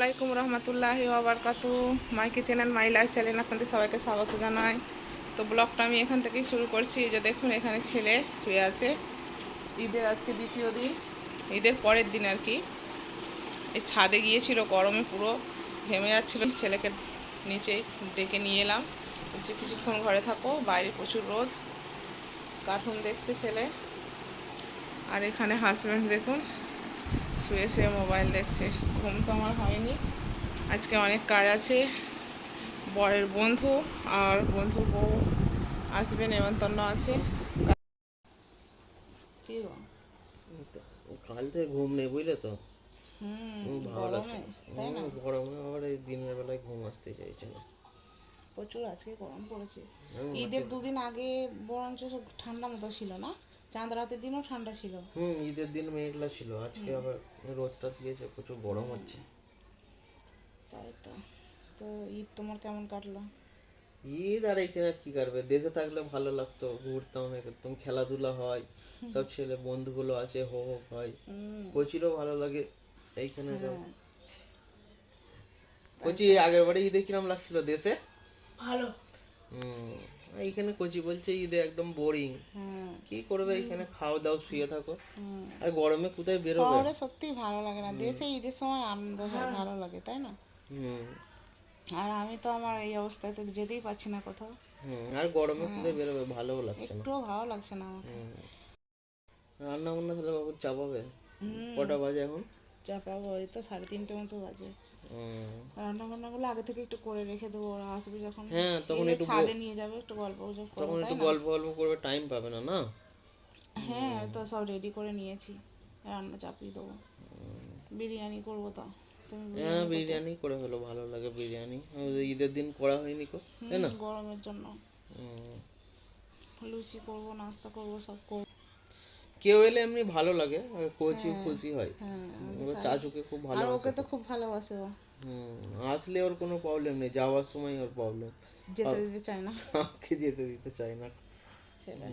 আলাইকুম রহমতুল্লাহি ওবরকাতু my kitchen and my life channel আপনাদের সবাইকে স্বাগত জানাই। তো ব্লগটা আমি এখান থেকেই শুরু করছি। যে দেখুন, এখানে ছেলে শুয়ে আছে। ঈদের আজকে দ্বিতীয় দিন। ঈদের পরের দিন আর কি। এই ছাদে গিয়েছিল, গরমে পুরো ঘেমে যাচ্ছিল। ছেলেকে নিচে ডেকে নিয়ে এলাম। যে কিছুক্ষণ ঘরে থাকো, বাইরে প্রচুর রোদ। কার্টুন দেখছে ছেলে। আর এখানে হাজব্যান্ড দেখুন শুয়ে শুয়ে মোবাইল দেখছে। ঘুম তো আমার হয়নি। আজকে অনেক কাজ আছে। বরের বন্ধু আর বন্ধু বউ আসবে নেমন্তন্ন আছে। কি? কাল থেকে ঘুম নেই বুঝলে তো? গরমে আবার এই দিনের বেলায় ঘুম আসতে চাইছে না প্রচুর আজকে গরম পড়েছে। ঈদের দুদিন আগে বরঞ্চ সব ঠান্ডা মতো ছিল না? চাঁদ রাতের দিনও ঠান্ডা ছিল। হুম ঈদের দিন মেঘলা ছিল আজকে আবার রোদটা দিয়েছে প্রচুর গরম হচ্ছে। তাই তো। তো ঈদ তোমার কেমন কাটলো? ঈদ আর এখানে আর কি করবে দেশে থাকলে ভালো লাগতো ঘুরতাম এ করতাম খেলাধুলা হয় সব ছেলে বন্ধুগুলো আছে হো হো হয়। হুম। কচিরও ভালো লাগে এইখানে হ্যাঁ। কচি আগের বারে ঈদে কিরম লাগছিল দেশে? ভালো। হুম। এইখানে কচি বলছে ঈদে একদম বোরিং কি করবে এখানে? খাও দাও শুয়ে থাকো। আর গরমে কোথায় বেরোবে? শহরে সত্যি ভালো লাগে না। দেশে ঈদের সময় আনন্দ হয় ভালো লাগে তাই না? হুম। আর আমি তো আমার এই অবস্থায় তো যেতেই পারছি না কোথাও। হুম আর গরমে কোথায় বেরোবে? ভালোও লাগছে না। একটুও ভালো লাগছে না আমাকে। রান্না বান্না তাহলে বাবুর চাপাবে? কটা বাজে এখন? যা পাবো এই তো সাড়ে তিনটে মতো বাজে। রান্না বান্নাগুলো আগে থেকে একটু করে রেখে দেবো ওরা আসবে যখন হ্যাঁ তখন একটু ছাদে নিয়ে যাবে একটু গল্প গুজব করব তখন একটু গল্প গল্প করবে টাইম পাবে না না? হ্যাঁ তো সব রেডি করে নিয়েছি রান্না চাপিয়ে দেবো। বিরিয়ানি করব তো হ্যাঁ বিরিয়ানি করে হলো ভালো লাগে বিরিয়ানি। ঈদের দিন করা হয়নি কো তাই না? গরমের জন্য। লুচি করব নাস্তা করব সব করব। কেউ এলে এমনি ভালো লাগে আর কোচি খুশি হয়। হ্যাঁ চাচুকে খুব ভালো আর ওকে তো। খুব ভালোবাসে ও। হুম আসলে ওর কোনো প্রবলেম নেই যাওয়ার সময় ওর প্রবলেম যেতে দিতে চায় না। আমাকে যেতে দিতে চায় না। ছেলে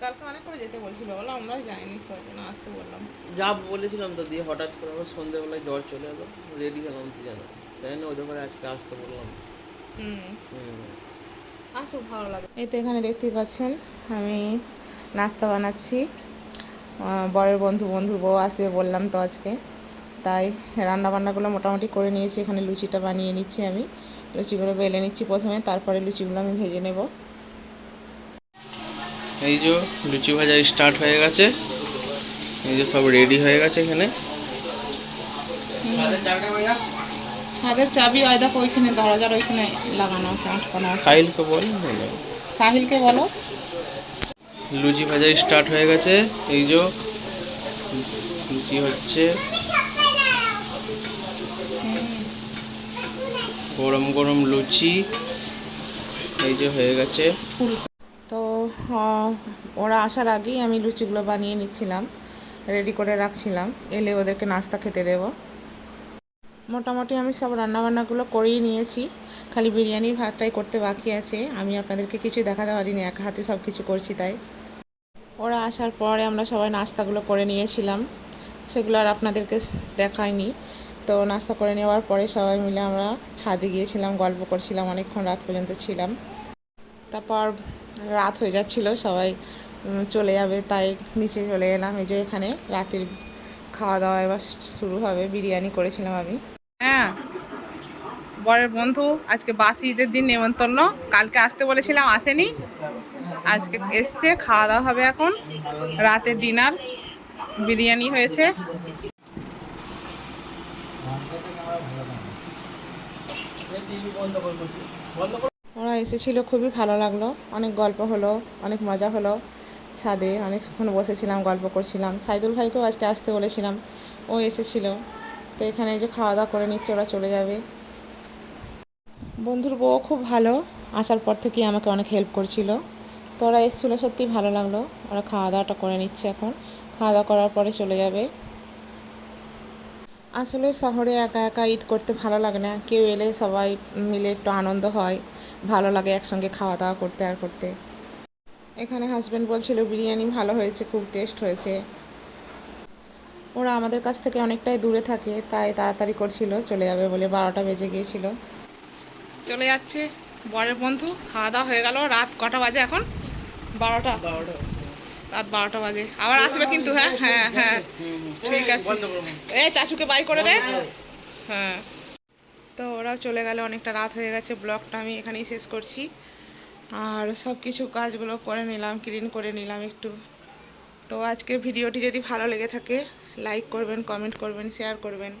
কালকে অনেক করে যেতে বলছিল বলো আমরা যাইনি কয়েকজন আসতে বললাম। যা বলেছিলাম তো দিয়ে হঠাৎ করে আবার সন্ধ্যেবেলায় জ্বর চলে এলো রেডি হলাম তুই জানো তাই না ওদের পরে আজকে আসতে বললাম। হুম। হুম। আসো ভালো লাগে। এই তো এখানে দেখতেই পাচ্ছেন আমি নাস্তা বানাচ্ছি। বরের বন্ধু বন্ধুর বউ আসবে বললাম তো আজকে। তাই রান্না বান্নাগুলো মোটামুটি করে নিয়েছি এখানে লুচিটা বানিয়ে নিচ্ছি আমি। লুচিগুলো বেলে নিচ্ছি প্রথমে তারপরে লুচিগুলো আমি ভেজে নেব। এই যে লুচি ভাজা স্টার্ট হয়ে গেছে। এই যে সব রেডি হয়ে গেছে এখানে। ছাদের চাবি ওই দেখো ওইখানে দরজার ওইখানে লাগানো আছে আটকানো আছে। সাহিলকে বল সাহিলকে বলো। লুচি ভাজা স্টার্ট হয়ে গেছে। এই যে লুচি হচ্ছে। গরম গরম লুচি। এই যে হয়ে গেছে। তো ওরা আসার আগেই আমি লুচিগুলো বানিয়ে নিচ্ছিলাম রেডি করে রাখছিলাম। এলে ওদেরকে নাস্তা খেতে দেব। মোটামুটি আমি সব রান্নাবান্নাগুলো করেই নিয়েছি। খালি বিরিয়ানির ভাতটাই করতে বাকি আছে। আমি আপনাদেরকে কিছু দেখাতে পারিনি, এক হাতে সব কিছু করছি তাই। ওরা আসার পরে আমরা সবাই নাস্তাগুলো করে নিয়েছিলাম। সেগুলো আর আপনাদেরকে দেখায়নি তো নাস্তা করে নেওয়ার পরে সবাই মিলে আমরা ছাদে গিয়েছিলাম, গল্প করছিলাম, অনেকক্ষণ রাত পর্যন্ত ছিলাম। তারপর রাত হয়ে যাচ্ছিল, সবাই চলে যাবে তাই নিচে চলে এলাম। এই যে এখানে রাতের খাওয়া দাওয়া এবার শুরু হবে, বিরিয়ানি করেছিলাম আমি। হ্যাঁ। বরের বন্ধু, আজকে বাসি ঈদের দিন নেমন্তন্ন। কালকে আসতে বলেছিলাম, আসেনি। আজকে এসছে, খাওয়া দাওয়া হবে এখন। রাতের ডিনার, বিরিয়ানি হয়েছে। ওরা এসেছিল, খুবই ভালো লাগল। অনেক গল্প হলো, অনেক মজা হলো। ছাদে অনেকক্ষণ বসেছিলাম, গল্প করছিলাম। সাইদুল ভাইকেও আজকে আসতে বলেছিলাম। ও এসেছিল। তো এখানে যে খাওয়া দাওয়া করে নিচ্ছে, ওরা চলে যাবে। বন্ধুর বউ খুব ভালো, আসার পর থেকেই আমাকে অনেক হেল্প করছিল। তো ওরা এসেছিল, সত্যি ভালো লাগল। ওরা খাওয়া দাওয়াটা করে নিচ্ছে এখন। খাওয়া দাওয়া করার পরে চলে যাবে। আসলে শহরে একা একা ঈদ করতে ভালো লাগে না। কেউ এলে সবাই মিলে একটু আনন্দ হয়। ভালো লাগে একসঙ্গে খাওয়া দাওয়া করতে আর করতে। এখানে হাজব্যান্ড বলছিল, বিরিয়ানি ভালো হয়েছে, খুব টেস্ট হয়েছে। ওরা আমাদের কাছ থেকে অনেকটাই দূরে থাকে তাই তাড়াতাড়ি করছিল চলে যাবে বলে বারোটা বেজে গিয়েছিল। চলে যাচ্ছে বরের বন্ধু খাওয়া দাওয়া হয়ে গেল রাত কটা বাজে এখন? বারোটা। বারোটা রাত বারোটা বাজে। আবার আসবে কিন্তু হ্যাঁ হ্যাঁ হ্যাঁ। ঠিক আছে। এ চাচুকে বাই করে দে। হ্যাঁ। তো ওরাও চলে গেলে অনেকটা রাত হয়ে গেছে ব্লগটা আমি এখানেই শেষ করছি। আর সব কিছু কাজগুলো করে নিলাম ক্লিন করে নিলাম একটু। তো আজকের ভিডিওটি যদি ভালো লেগে থাকে লাইক করবেন কমেন্ট করবেন শেয়ার করবেন।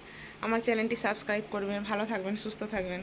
আমার চ্যানেলটি সাবস্ক্রাইব করবেন। ভালো থাকবেন সুস্থ থাকবেন।